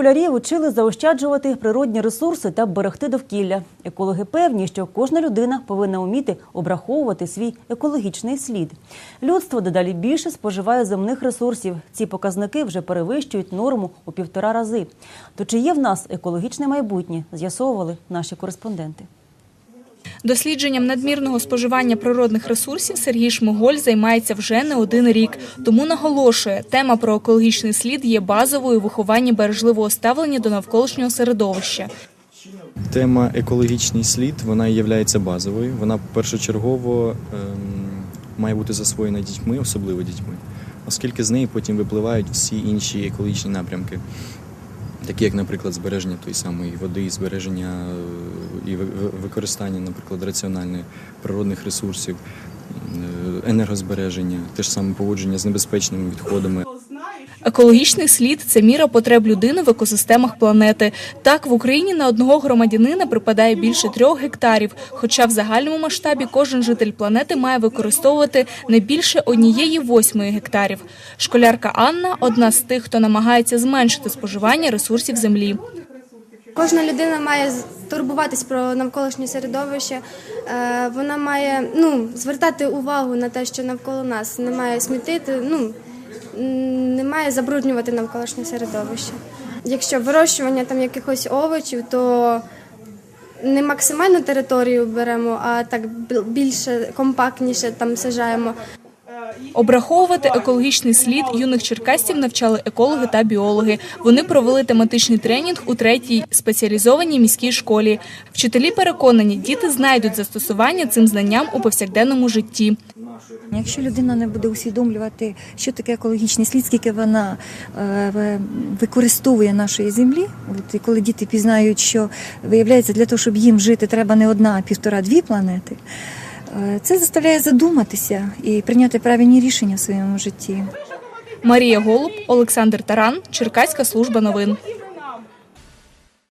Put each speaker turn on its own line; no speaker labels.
школярів учили заощаджувати природні ресурси та берегти довкілля. Екологи певні, що кожна людина повинна вміти обраховувати свій екологічний слід. Людство дедалі більше споживає земних ресурсів. Ці показники вже перевищують норму у півтора рази. То чи є в нас екологічне майбутнє? З'ясовували наші кореспонденти.
Дослідженням надмірного споживання природних ресурсів Сергій Шмиголь займається вже не один рік. Тому наголошує, тема про екологічний слід є базовою у вихованні бережливого ставлення до навколишнього середовища.
Тема екологічний слід вона є базовою. Вона першочергово ем, має бути засвоєна дітьми, особливо дітьми, оскільки з неї потім випливають всі інші екологічні напрямки, такі як, наприклад, збереження тої самої води, збереження е, і ви- ви- використання, наприклад, раціональних природних ресурсів, е, енергозбереження, те ж саме поводження з небезпечними відходами.
Екологічний слід це міра потреб людини в екосистемах планети. Так, в Україні на одного громадянина припадає більше трьох гектарів. Хоча в загальному масштабі кожен житель планети має використовувати не більше однієї восьмої гектарів. Школярка Анна одна з тих, хто намагається зменшити споживання ресурсів землі.
Кожна людина має турбуватись про навколишнє середовище. Е, Вона має ну, звертати увагу на те, що навколо нас не має смітити, ну не має забруднювати навколишнє середовище. Якщо вирощування там якихось овочів, то не максимальну територію беремо, а так більше компактніше там сажаємо.
Обраховувати екологічний слід юних черкасців навчали екологи та біологи. Вони провели тематичний тренінг у третій спеціалізованій міській школі. Вчителі переконані, діти знайдуть застосування цим знанням у повсякденному житті.
Якщо людина не буде усвідомлювати, що таке екологічний слід, скільки вона е, використовує нашої землі, от, і коли діти пізнають, що виявляється, для того, щоб їм жити, треба не одна, а півтора-дві планети, це заставляє задуматися і прийняти правильні рішення в своєму житті.
Марія Голуб, Олександр Таран, Черкаська служба новин.